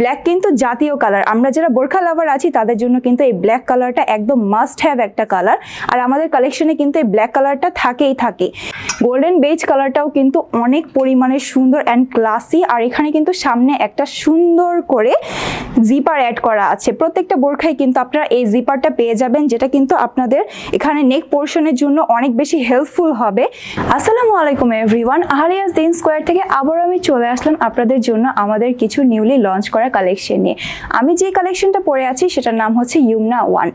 Black কিন্তু জাতীয় colour আমরা যারা বোরখা লাভার আছি, তাদের জন্য কিন্তু এই ব্ল্যাক কালারটা একদম মাস্ট হ্যাভ একটা কালার আর আমাদের কালেকশনে কিন্তু এই ব্ল্যাক কালারটা থাকেই থাকে। গোল্ডেন বেজ কালারটাও কিন্তু অনেক পরিমাণে সুন্দর অ্যান্ড ক্লাসি আর এখানে কিন্তু সামনে একটা সুন্দর করে জিপার অ্যাড করা আছে। প্রত্যেকটা বোরখায় কিন্তু আপনারা এই জিপারটা পেয়ে যাবেন, যেটা কিন্তু আপনাদের এখানে নেক পোর্শনের জন্য অনেক বেশি হেল্পফুল হবে। আসসালামু আলাইকুম এভরিওয়ান আহারিয়াস দিন স্কোয়ার থেকে আবার আমি চলে আসলাম আপনাদের জন্য আমাদের কিছু নিউলি লঞ্চ করা কালেকশন নিয়ে। আমি যে কালেকশনটা পরে আছি, সেটার নাম হচ্ছে ইউমনা ওয়ান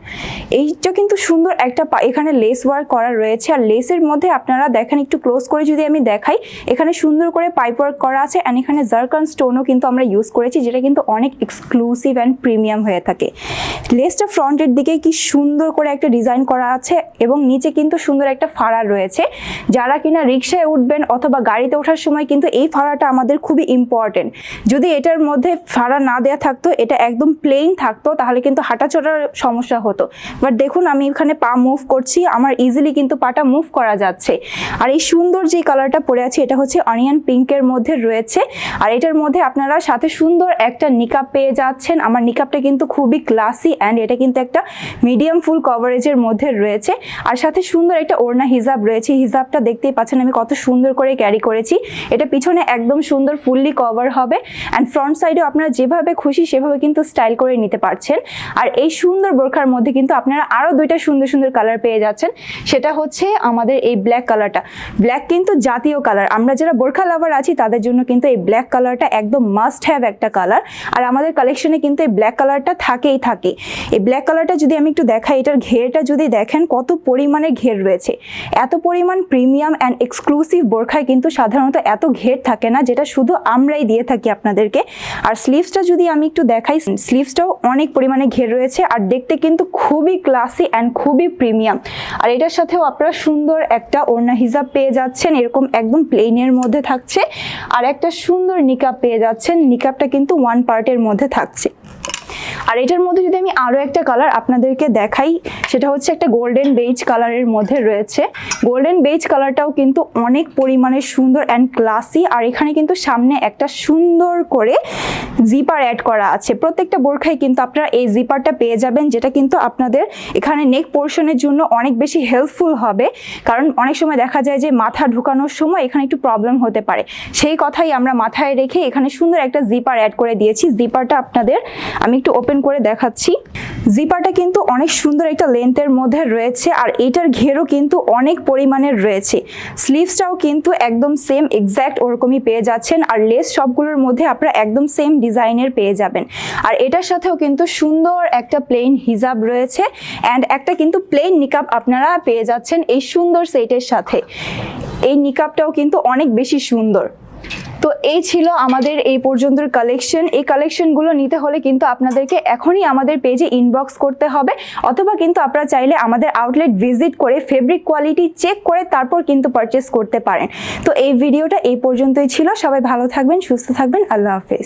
এইটা কিন্তু সুন্দর একটা এখানে লেস ওয়ার্ক করা রয়েছে। আর লেসের মধ্যে আপনারা দেখেন, একটু ক্লোজ করে যদি আমি দেখাই, এখানে সুন্দর করে পাইপ ওয়ার্ক করা আছে। অ্যান্ড এখানে জার্কান স্টোনও কিন্তু আমরা ইউজ করেছি, যেটা কিন্তু অনেক এক্সক্লুসিভ অ্যান্ড প্রিমিয়াম হয়ে থাকে। লেসটা ফ্রন্টের দিকে কি সুন্দর করে একটা ডিজাইন করা আছে, এবং নিচে কিন্তু সুন্দর একটা ফাড়া রয়েছে। যারা কিনা রিক্সায় উঠবেন অথবা গাড়িতে ওঠার সময় কিন্তু এই ফাড়াটা আমাদের খুবই ইম্পর্টেন্ট যদি এটার মধ্যে ফাড়া না দেওয়া থাকতো, এটা একদম প্লেইন থাকতো, তাহলে কিন্তু হাঁটা চলার সমস্যা হতো। বাট দেখুন, আমি এখানে পা মুভ করছি, আমার ইজিলি কিন্তু পাটা মুভ করা যাচ্ছে। আর এই সুন্দর যে কালারটা পরে আছে, এটা হচ্ছে অনিয়ন পিঙ্কের মধ্যে রয়েছে। আর এটার মধ্যে আপনারা সাথে সুন্দর একটা নিকাপ পেয়ে যাচ্ছেন। আমার নিকাপটা কিন্তু খুবই ক্লাসি অ্যান্ড এটা কিন্তু একটা মিডিয়াম ফুল কভারেজের মধ্যে রয়েছে। আর সাথে সুন্দর একটা ওড়না হিজাব রয়েছে। হিজাবটা দেখতেই পাচ্ছেন, আমি কত সুন্দর করে ক্যারি করেছি। এটা পিছনে একদম সুন্দর ফুললি কভার হবে। অ্যান্ড ফ্রন্ট সাইডেও আপনারা যেভাবে খুশি সেভাবে কিন্তু স্টাইল করে নিতে পারছেন। আর এই সুন্দর বোরখার মধ্যে কিন্তু আপনারা আরও দুইটা সুন্দর সুন্দর কালার পেয়ে যাচ্ছেন। সেটা হচ্ছে আমাদের এই ব্ল্যাক কালারটা ব্ল্যাক কিন্তু জাতীয় কালার আমরা যারা বোরখা লাভার আছি, তাদের জন্য কিন্তু এই ব্ল্যাক কালারটা একদম মাস্ট হ্যাভ একটা কালার আর আমাদের কালেকশনে কিন্তু এই ব্ল্যাক কালারটা থাকেই থাকে। এই ব্ল্যাক কালারটা যদি আমি একটু দেখাই, এটার ঘেরটা যদি দেখেন, কত পরিমাণে ঘের রয়েছে। এত পরিমাণ প্রিমিয়াম অ্যান্ড এক্সক্লুসিভ বোরখায় কিন্তু সাধারণত এত ঘের থাকে না, যেটা শুধু আমরাই দিয়ে থাকি আপনাদেরকে। আর স্লিভসটা যদি আমি একটু দেখাই, স্লিভসটাও অনেক পরিমাণে ঘের রয়েছে আর দেখতে কিন্তু খুবই ক্লাসি অ্যান্ড খুবই প্রিমিয়াম আর এটার সাথেও আপনারা সুন্দর একটা ওড়না হিজাব পেয়ে যাচ্ছেন, এরকম একদম প্লেনের মধ্যে থাকছে। আর একটা সুন্দর নিকাপ পেয়ে যাচ্ছেন নিকাপটা কিন্তু ওয়ান পার্টের মধ্যে থাকছে। আর এটার মধ্যে যদি আমি আরও একটা কালার আপনাদেরকে দেখাই, সেটা হচ্ছে একটা গোল্ডেন বেজ কালারের মধ্যে রয়েছে। গোল্ডেন বেজ কালারটাও কিন্তু অনেক পরিমাণে সুন্দর অ্যান্ড ক্লাসি আর এখানে কিন্তু সামনে একটা সুন্দর করে জিপার অ্যাড করা আছে। প্রত্যেকটা বোরখায় কিন্তু আপনারা এই জিপারটা পেয়ে যাবেন, যেটা কিন্তু আপনাদের এখানে নেক পোর্শনের জন্য অনেক বেশি হেল্পফুল হবে। কারণ অনেক সময় দেখা যায় যে মাথা ঢুকানোর সময় এখানে একটু প্রবলেম হতে পারে। সেই কথাই আমরা মাথায় রেখে এখানে সুন্দর একটা জিপার অ্যাড করে দিয়েছি। জিপারটা আপনাদের আমি একটু ওপেন করে দেখাচ্ছি। জিপারটা কিন্তু অনেক সুন্দর একটা লেন্থের মধ্যে রয়েছে আর এটার ঘেরও কিন্তু অনেক পরিমাণের রয়েছে। স্লিভসটাও কিন্তু একদম সেম এক্স্যাক্ট ওরকমই পেয়ে যাচ্ছেন আর লেস সবগুলোর মধ্যে আপনারা একদম সেম ডিজাইনের পেয়ে যাবেন। আর এটার সাথেও কিন্তু সুন্দর একটা প্লেন হিজাব রয়েছে অ্যান্ড একটা কিন্তু প্লেন নিকাপ আপনারা পেয়ে যাচ্ছেন এই সুন্দর সেটের সাথে। এই নিকাপটাও কিন্তু অনেক বেশি সুন্দর। তো এই ছিল আমাদের এই পর্যন্তর কালেকশন এই কালেকশনগুলো নিতে হলে কিন্তু আপনাদেরকে এখনই আমাদের পেজে ইনবক্স করতে হবে, অথবা কিন্তু আপনারা চাইলে আমাদের আউটলেট ভিজিট করে ফেব্রিক কোয়ালিটি চেক করে তারপর কিন্তু পারচেস করতে পারেন। তো এই ভিডিওটা এই পর্যন্তই ছিল। সবাই ভালো থাকবেন, সুস্থ থাকবেন। আল্লাহ হাফেজ।